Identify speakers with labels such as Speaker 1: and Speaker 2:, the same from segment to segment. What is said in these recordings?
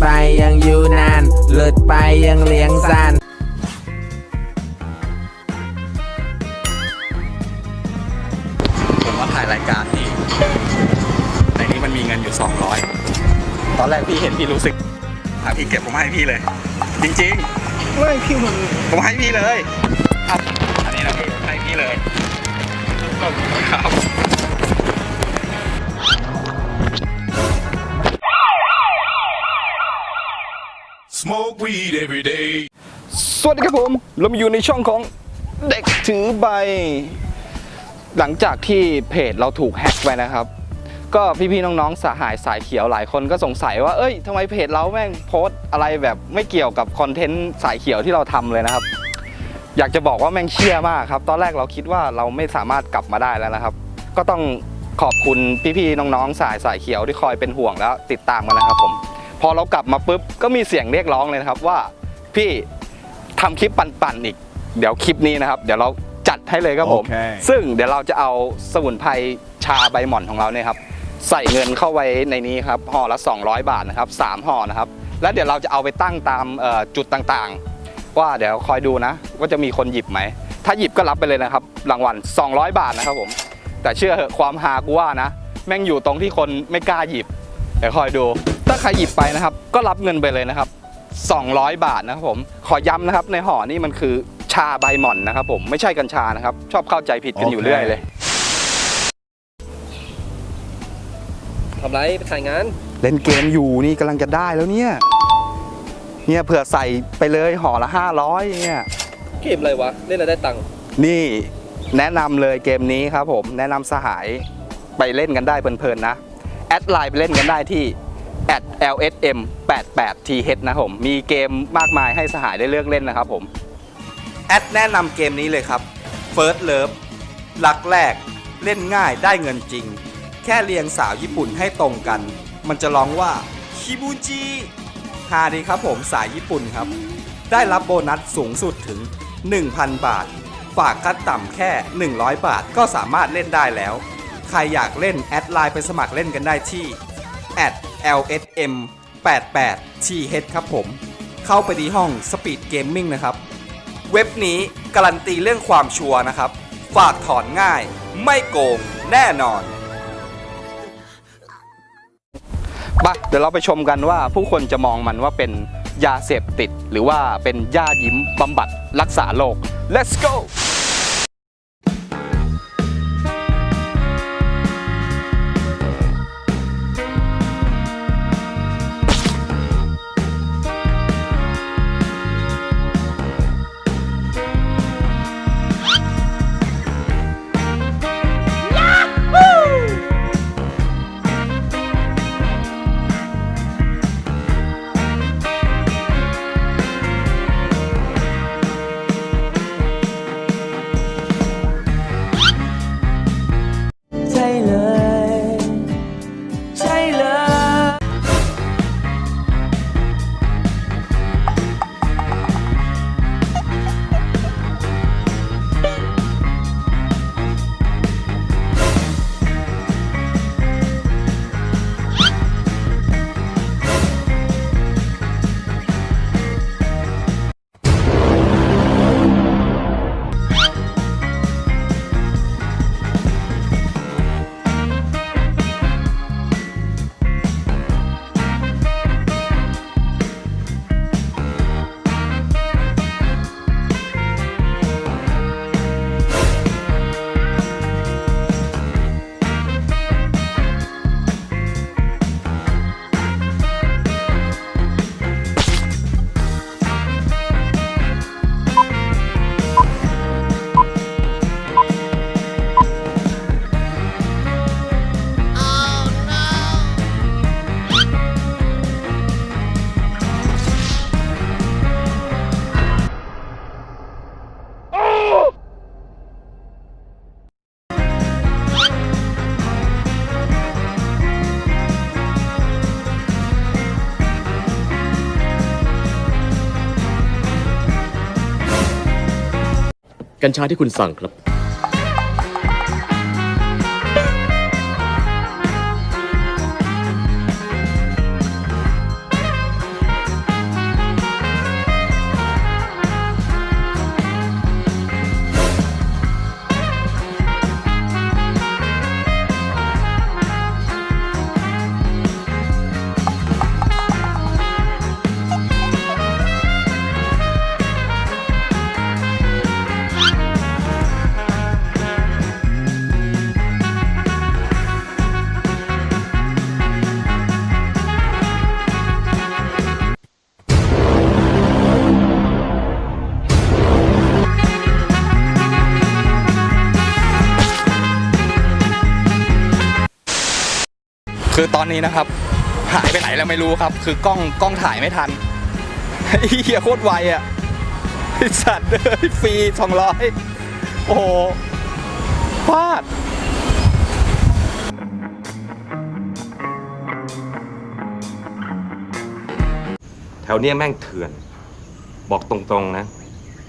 Speaker 1: ไปยังอยู่นานหลุดไปยังเลี้ยงซาน
Speaker 2: ผมว่าถ่ายรายการที่ในนี้มันมีเงินอยู่ 200 ตอนแรกพี่เห็นพี่รู้สึกหาพี่เก็บผมให้พี่เลย จริงๆไม่พี่มันผมให้พี่เลยเอาอันนี้นะพี่ให้พี่เลยครับ
Speaker 3: Smoke weed every day.
Speaker 4: สวัสดีครับผม เรามาอยู่ในช่องของเด็กถือใบ หลังจากที่เพจเราถูกแฮ็กไปนะครับ ก็พี่ๆน้องๆสหายสายเขียวหลายคนก็สงสัยว่า เอ้ยทำไมเพจเราแม่งโพสต์อะไรแบบไม่เกี่ยวกับคอนเทนต์สายเขียวที่เราทำเลยนะครับ อยากจะบอกว่าแม่งเชี่ยมากครับ ตอนแรกเราคิดว่าเราไม่สามารถกลับมาได้แล้วนะครับ ก็ต้องขอบคุณพี่ๆน้องๆสายสายเขียวที่คอยเป็นห่วงแล้วติดตามกันนะครับผม พอเรากลับมาปุ๊บก็มีเสียงเรียกร้องเลยนะครับว่าพี่ทำคลิปปั่นๆอีก เดี๋ยวคลิปนี้นะครับ เดี๋ยวเราจัดให้เลยครับผม
Speaker 3: โอเค
Speaker 4: ซึ่งเดี๋ยวเราจะเอาสมุนไพรชาใบหม่อนของเราเนี่ยครับใส่เงินเข้าไว้ในนี้ครับห่อละ 200 บาทนะครับ3ห่อนะครับ แล้วเดี๋ยวเราจะเอาไปตั้งตามเอ่อจุดต่างๆ ว่าเดี๋ยวคอยดูนะ ว่าจะมีคนหยิบไหม ถ้าหยิบก็รับไปเลยนะครับรางวัล200 บาทนะครับผม แต่เชื่อเหอะความฮากูว่านะ แม่งอยู่ตรงที่คนไม่กล้าหยิบเดี๋ยวคอยดูถ้า ใครหยิบไปนะครับ ก็รับเงินไปเลยนะครับ 200 บาทนะครับผม ขอย้ำนะครับในห่อนี่มันคือชาใบหม่อนนะครับผมไม่ใช่กัญชานะครับ ชอบเข้าใจผิดกันอยู่
Speaker 3: โอเค
Speaker 4: เรื่อยเลย
Speaker 5: ทำไรไปถ่ายงาน
Speaker 4: เล่นเกมอยู่นี่กำลังจะได้แล้วเนี่ย เนี่ยเผื่อใส่ไปเลยห่อละ 500เนี่ย
Speaker 5: เกมอะไรวะ เล่นอะไรได้ตังค์
Speaker 4: นี่แนะนำเลยเกมนี้ครับผม แนะนำสหายไปเล่นกันได้เพลินๆนะ แอดไลน์ไปเล่นกันได้ที่ @lsm 8 8 th นะครับผม มีเกมมากมายให้สหายได้เลือกเล่นนะครับผม แอดแนะนำเกมนี้เลยครับ First Love รักแรกเล่นง่ายได้เงินจริง แค่เรียงสาวญี่ปุ่นให้ตรงกัน มันจะร้องว่าคิบูจิฮาดีครับผมสายญี่ปุ่นครับ ได้รับโบนัสสูงสุดถึง 1,000 บาท ฝากขั้นต่ำแค่ 100 บาทก็สามารถเล่นได้แล้ว ใครอยากเล่นแอดไลน์ไปสมัครเล่นกันได้ที่ @lsm 8 8 th ครับผม เข้าไปที่ห้อง Speed Gaming นะครับ เว็บนี้การันตีเรื่องความชัวร์นะครับ ฝากถอนง่าย ไม่โกงแน่นอนปะเดี๋ยวเราไปชมกันว่าผู้คนจะมองมันว่าเป็นยาเสพติด หรือว่าเป็นยายิ้มบำบัดรักษาโรค let's go
Speaker 6: กัญชาที่คุณสั่งครับ
Speaker 4: คือตอนนี้นะครับ หายไปไหนแล้วไม่รู้ครับ คือกล้องกล้องถ่ายไม่ทันไอ้เฮียโคตรไวอะสัตว์เลยฟรีสองร้อยโอ้โหพลาด
Speaker 7: แถวเนี้ยแม่งเถื่อน บอกตรงๆนะ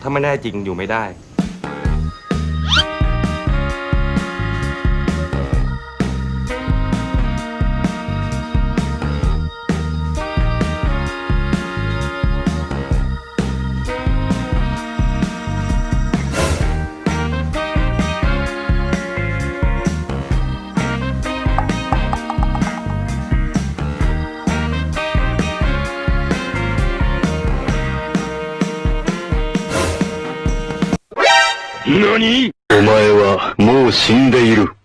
Speaker 7: ถ้าไม่ได้จริงอยู่ไม่ได้
Speaker 8: にお前はもう死んでいる。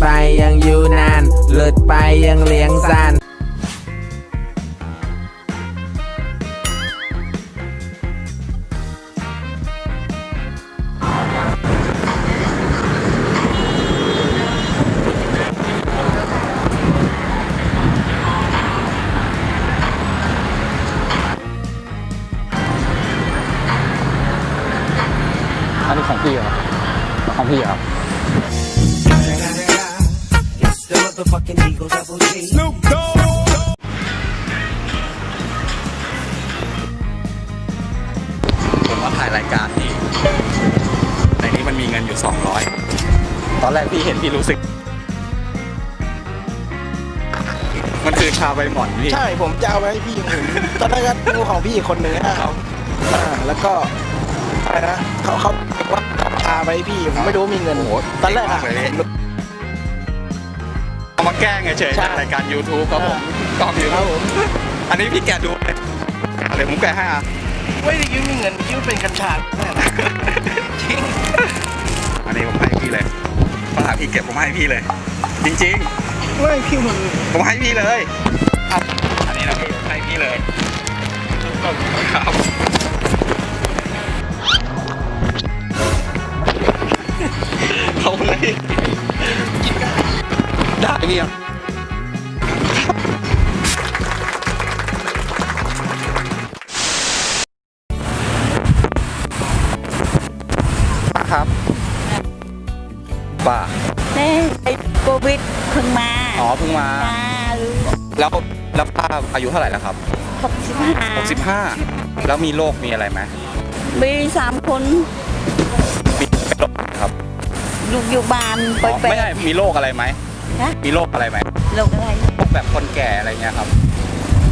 Speaker 1: ไปยังอยู่นาน หลุดไปยังเลี้ยงสัน
Speaker 4: ถ่ายรายการที่ในนี้มันมีเงินอยู่ 200 ตอนแรกพี่เห็นพี่รู้สึก มันคือชาใบหม่อนพี่
Speaker 9: ใช่ผมจะเอาไว้ให้พี่อย่างอื่นตอนแรกก็ดูของพี่อีกคนนึงนะครับอ่าแล้วก็อะไรนะเขาเขาบอกว่าพาไปให้พี่ผมไม่รู้ว่ามีเงิน
Speaker 4: โอ้โห
Speaker 9: ตอนแรกอะ
Speaker 4: เท่มากเลย เอามาแกล้งเฉยๆ
Speaker 9: ใช่
Speaker 4: จากรายการ YouTube ครับผมกล้องอยู่
Speaker 9: ครับผม
Speaker 4: อันนี้พี่แกะดูเลยเดี๋ยวผมแกะให้อะ
Speaker 9: ไม่ได้ยืมมีเงิน คิดว่าเป็นกัญชาแน่จริง
Speaker 4: อันนี้ผมให้พี่เลยปัญหาพี่เก็บผมให้พี่เลย จริง
Speaker 9: ไม่พี่มัน
Speaker 4: ๆผมให้พี่เลยครับอันนี้นะพี่ผมให้พี่เลยครับเขาเลยได้พี่อะ ครับป้า
Speaker 10: นี่ไอ้โควิดเพิ่งมา
Speaker 4: อ๋อเพิ่งมา
Speaker 10: มารู้
Speaker 4: แล้วแล้วป้าอายุเท่าไหร่แล้วครับ
Speaker 10: หกสิบห้า
Speaker 4: 65แล้วมีโรคมีอะไรไหม
Speaker 10: มีสามคน
Speaker 4: มีเป็นโรคครับ
Speaker 10: ลูกอยู่บ้านไป
Speaker 4: อ๋อ
Speaker 10: ไป
Speaker 4: ไม่ใช่มีโรคอะไรไหม
Speaker 10: ฮะ
Speaker 4: มีโรคอะไรไหม
Speaker 10: ลูกอะไร
Speaker 4: โรคแบบคนแก่อะไรเงี้ยครับ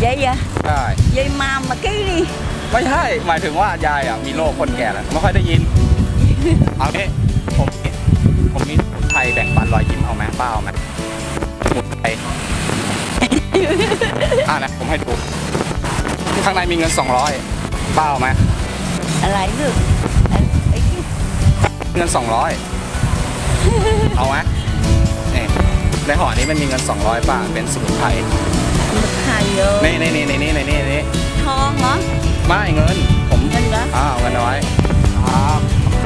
Speaker 10: ยายอะ
Speaker 4: ใช่
Speaker 10: ยายมาเมื่อกี้นี่
Speaker 4: ไม่ใช่หมายถึงว่ายายอะมีโรคคนแก่แหละไม่ค่อยได้ยิน เอางี้ผมมีผมมีสมุนไทยแบ่งปันรอยยิ้มเอาไหมป้าเอาไหมสมุนไพรอ่านะผมให้ดูข้างในมีเงิน200ป้าเอาไหม
Speaker 10: อะไรลูกไอ้ไอ้ที่
Speaker 4: เงิน200เอาไหมนี่ในห่อนี้มันมีเงิน200ป้าเป็นสมุนไพร
Speaker 10: มันขายเยอะ
Speaker 4: นี่นี่นี่นี่นี่นี่นี่
Speaker 10: ทองเหรอ
Speaker 4: ไม่เงิน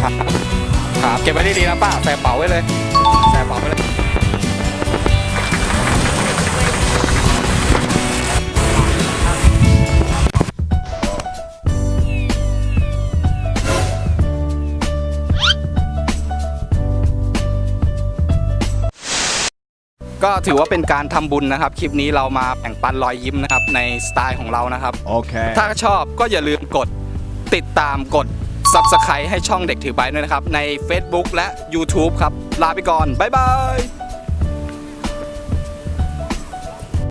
Speaker 4: ครับครับครับเก็บไว้ดีๆนะป้าใส่กระเป๋าไว้เลยใส่กระเป๋าไว้เลยก็ถือว่าเป็นการทำบุญนะครับ คลิปนี้เรามาแบ่งปันรอยยิ้มนะครับ ในสไตล์ของเรานะครับ
Speaker 3: Okay.
Speaker 4: ถ้าชอบก็อย่าลืมกดติดตามกด s u b สไครให้ช่องเด็กถือใบด้วยนะครับ ใน Facebook และ YouTube ครับ ลาไปก่อน บ๊ายบาย